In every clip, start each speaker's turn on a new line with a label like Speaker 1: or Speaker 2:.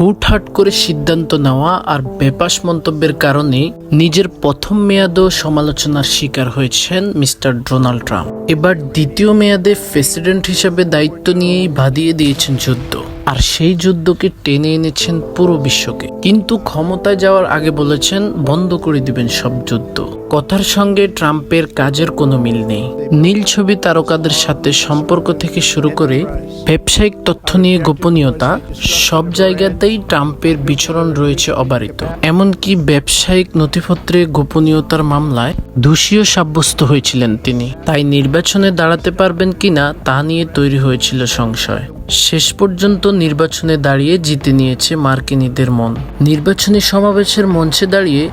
Speaker 1: হুটহাট করে সিদ্ধান্ত নেওয়া আর বেপাস মন্তব্যের কারণে নিজের প্রথম মেয়াদেও সমালোচনার শিকার হয়েছেন মিস্টার ডোনাল্ড ট্রাম্প। এবার দ্বিতীয় মেয়াদে প্রেসিডেন্ট হিসেবে দায়িত্ব নিয়েই ভাদিয়ে দিয়েছেন যুদ্ধ। আর সেই যুদ্ধকে টেনে এনেছেন পুরো বিশ্বকে। কিন্তু ক্ষমতায় যাওয়ার আগে বলেছেন, বন্ধ করে দিবেন সব যুদ্ধ। কথার সঙ্গে ট্রাম্পের কাজের কোনো মিল নেই। নীল ছবি তারকাদের সাথে সম্পর্ক থেকে শুরু করে ব্যবসায়িক তথ্য নিয়ে গোপনীয়তা, সব জায়গাতেই ট্রাম্পের বিচরণ রয়েছে অবারিত। এমনকি ব্যবসায়িক নথিপত্রে গোপনীয়তার মামলায় দোষীয় সাব্যস্ত হয়েছিলেন তিনি। তাই নির্বাচনে দাঁড়াতে পারবেন কিনা তা নিয়ে তৈরি হয়েছিল সংশয়। শেষ পর্যন্ত নির্বাচনে দাঁড়িয়ে জিতে নিয়েছে মার্কিনীদের মন। নির্বাচনী সমাবেশের মঞ্চে দাঁড়িয়ে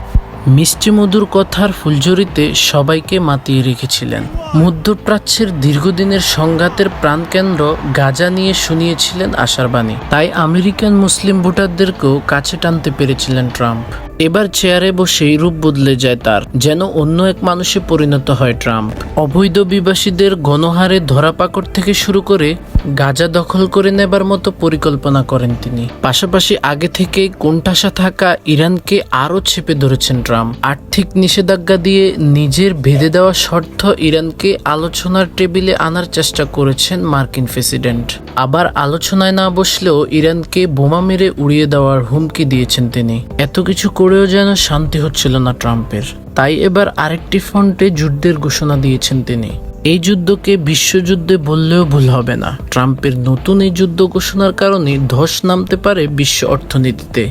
Speaker 1: মিষ্টি মধুর কথার ফুলঝুরিতে সবাইকে মাতিয়ে রেখেছিলেন। মধ্যপ্রাচ্যের দীর্ঘদিনের সংঘাতের প্রাণকেন্দ্র গাজা নিয়ে শুনিয়েছিলেন আশার বাণী তাই আমেরিকান মুসলিম ভোটারদেরকেও কাছে টানতে পেরেছিলেন ট্রাম্প। এবার চেয়ারে বসেই রূপ বদলে যায় তার, যেন অন্য এক মানুষে পরিণত হয় ট্রাম্প। অবৈধ বিবাসীদের গণহারে ধরাপাকড় থেকে শুরু করে গাজা দখল করে নেবার মতো পরিকল্পনা করেন তিনি। পাশাপাশি আগে থেকেই কোণঠাসা থাকা ইরানকে আরও চেপে ধরেছেন ট্রাম্প আর্থিক নিষেধাজ্ঞা দিয়ে নিজের ভেদে দেওয়া শর্ত ইরানকে আলোচনার টেবিলে আনার চেষ্টা করেছেন মার্কিন প্রেসিডেন্ট। আবার আলোচনায় না বসলেও ইরানকে বোমা মেরে উড়িয়ে দেওয়ার হুমকি দিয়েছেন তিনি। এত কিছু করেও যেন শান্তি হচ্ছিল না ট্রাম্পের। তাই এবার আরেকটি ফ্রন্টে যুদ্ধের ঘোষণা দিয়েছেন তিনি। এই যুদ্ধকে বিশ্বযুদ্ধে বললেও ভুল হবে না। ট্রাম্পের নতুন এই যুদ্ধ ঘোষণার কারণে ধস নামতে পারে বিশ্ব অর্থনীতিতে।